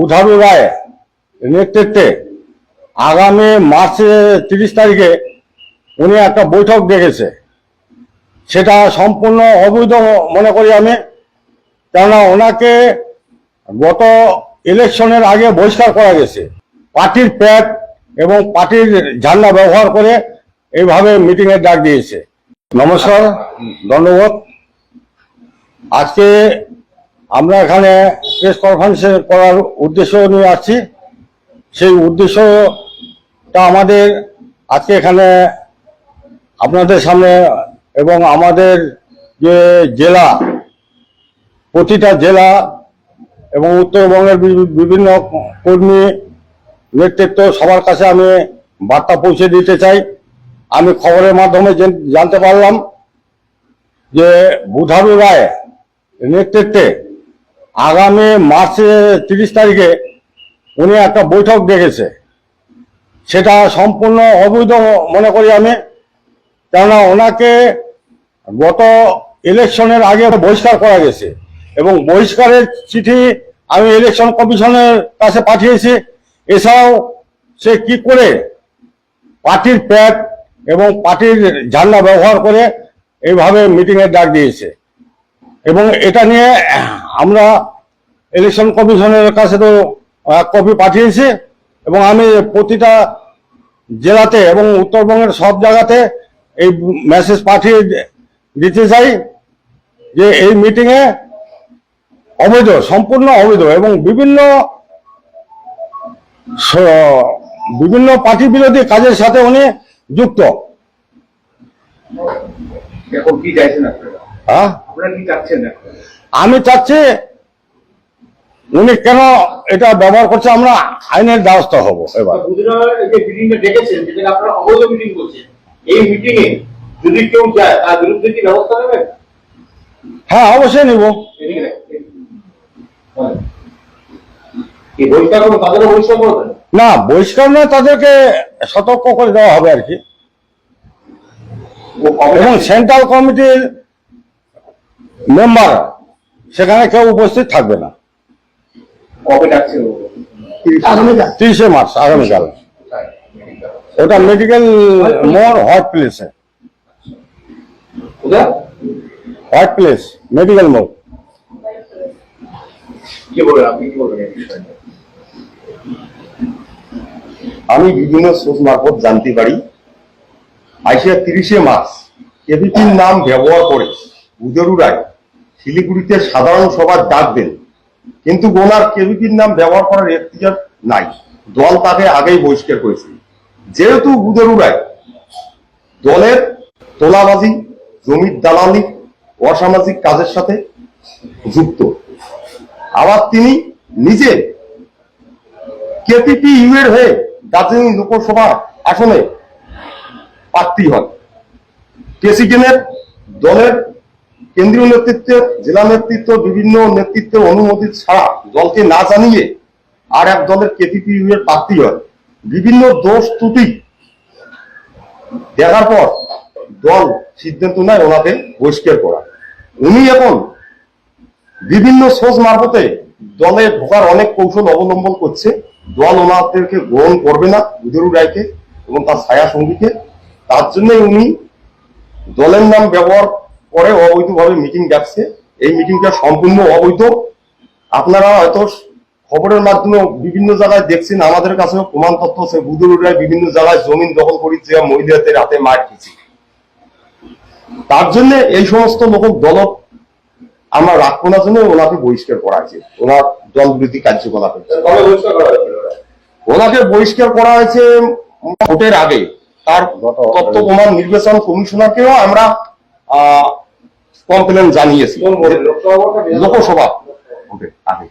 বুধারু রায় নেতৃত্বে আগামী মার্চে তিরিশ তারিখে উনি একটা বৈঠক ডেকেছে। সেটা সম্পূর্ণ অবৈধ মনে করি আমি। কেননা ওনাকে গত ইলেকশনের আগে বহিষ্কার করা গেছে। পার্টির প্যাড এবং পার্টির ঝান্ডা ব্যবহার করে এইভাবে মিটিংয়ের ডাক দিয়েছে। নমস্কার, ধন্যবাদ। আজকে আমরা এখানে প্রেস কনফারেন্স করার উদ্দেশ্য নিয়ে আসছি। সেই উদ্দেশ্যটা আমাদের আজকে এখানে আপনাদের সামনে এবং আমাদের যে জেলা, প্রতিটা জেলা এবং উত্তরবঙ্গের বিভিন্ন কর্মী নেতৃত্ব সবার কাছে আমি বার্তা পৌঁছে দিতে চাই। আমি খবরের মাধ্যমে জানতে পারলাম যে বুধারু রায় নেতৃত্বে আগামী মার্চে তিরিশ তারিখে উনি একটা বৈঠক ডেকেছে। সেটা সম্পূর্ণ অবৈধ মনে করি আমি। কেননা ওনাকে গত ইলেকশনের আগে বহিষ্কার করা গেছে এবং বহিষ্কারের চিঠি আমি ইলেকশন কমিশনের কাছে পাঠিয়েছি। এছাড়াও সে কি করে পার্টির প্যাড এবং পার্টির ঝান্ডা ব্যবহার করে এইভাবে মিটিংয়ের ডাক দিয়েছে। এবং এটা নিয়ে আমরা ইলেকশন কমিশনের কাছে তো কপি পাঠিয়েছি এবং আমি প্রতিটা জেলাতে এবং উত্তরবঙ্গের সব জায়গাতে এই মেসেজ পাঠিয়ে দিতে চাই যে এই মিটিংয়ে অবৈধ সম্পূর্ণ অবৈধ এবং বিভিন্ন বিভিন্ন পার্টি বিরোধী কাজের সাথে উনি যুক্ত। আমি কি চাইছেন আপনারা হ্যাঁ আপনারা কি চাচ্ছেন এখন আমি চাচ্ছি উনি কেন এটা ব্যবহার করছে আমরা আইনের দ্বারস্থ হব এবার। ব্যবস্থা হ্যাঁ অবশ্যই নিব। না বহিষ্কার নয় তাদেরকে সতর্ক করে দেওয়া হবে আর কি। এবং সেন্ট্রাল কমিটির মেম্বার সেখানে কেউ উপস্থিত থাকবে না। কবে ডাকছে ও? তিরিশে মার্চ। আগামীকাল। ওটা মেডিকেল মোর প্লেসে কোথায়? হোয়াইট প্লেস মেডিকেল বিষয়ে? আমি বিভিন্ন সোর্স মারফত জানতে পারি। আইসিয়া তিরিশে মার্চ কেভিপির নাম ব্যবহার করে উদরু রায় শিলিগুড়িতে সাধারণ সভার ডাক দেন। কিন্তু ওনার কেভিপির নাম ব্যবহার করার এখতিয়ার নাই। দল তাকে আগেই বহিষ্কার করেছে। যেহেতু উদরু রায় দলের তোলাবাজি, জমির দালালি, অসামাজিক কাজের সাথে যুক্ত। আবার তিনি নিজে কেপিপি ইউ এর হয়ে দার্জিলিং লোকসভা আসনে প্রার্থী হন। প্রেসিডেন্টের দলের কেন্দ্রীয় নেতৃত্বের জেলা নেতৃত্ব, বিভিন্ন নেতৃত্বের অনুমতি ছাড়া দলকে না জানিয়ে আর এক দলের কেপিপি এর প্রার্থী হন বিভিন্ন দোষ ত্রুটি দেখার পর দল সিদ্ধান্ত নেয় ওনাকে বহিষ্কার করা। উনি এখন বিভিন্ন সোর্স মারফতে দলে ঢোকার অনেক কৌশল অবলম্বন করছে। দল ওনাদেরকে গ্রহণ করবে না উদরু রায়কে এবং তার ছায়া সঙ্গীকে। তার জন্য উনি দলের নাম ব্যবহার করে অবৈধভাবে মিটিং ডাকছে এই মিটিংটা সম্পূর্ণ অবৈধ। আপনারা হয়তো খবরের মাধ্যমে বিভিন্ন জায়গায় দেখছেন আমাদের কাছেও প্রমাণ তথ্য আছে। রায় বিভিন্ন জায়গায় জমিন দখল করি যে মহিলাদের হাতে মার খেয়েছে। তার জন্য এই সমস্ত লোক দল আমরা রাখব না জন্য ওনাকে বহিষ্কার করা হয়েছে। ওনার দল বিরোধী কার্যকলাপে ওনাকে বহিষ্কার করা হয়েছে ভোটের আগে। তার তথ্য প্রমাণ নির্বাচন কমিশনারকেও আমরা কমপ্লেন জানিয়েছি? লোকসভা। ওকে আগে।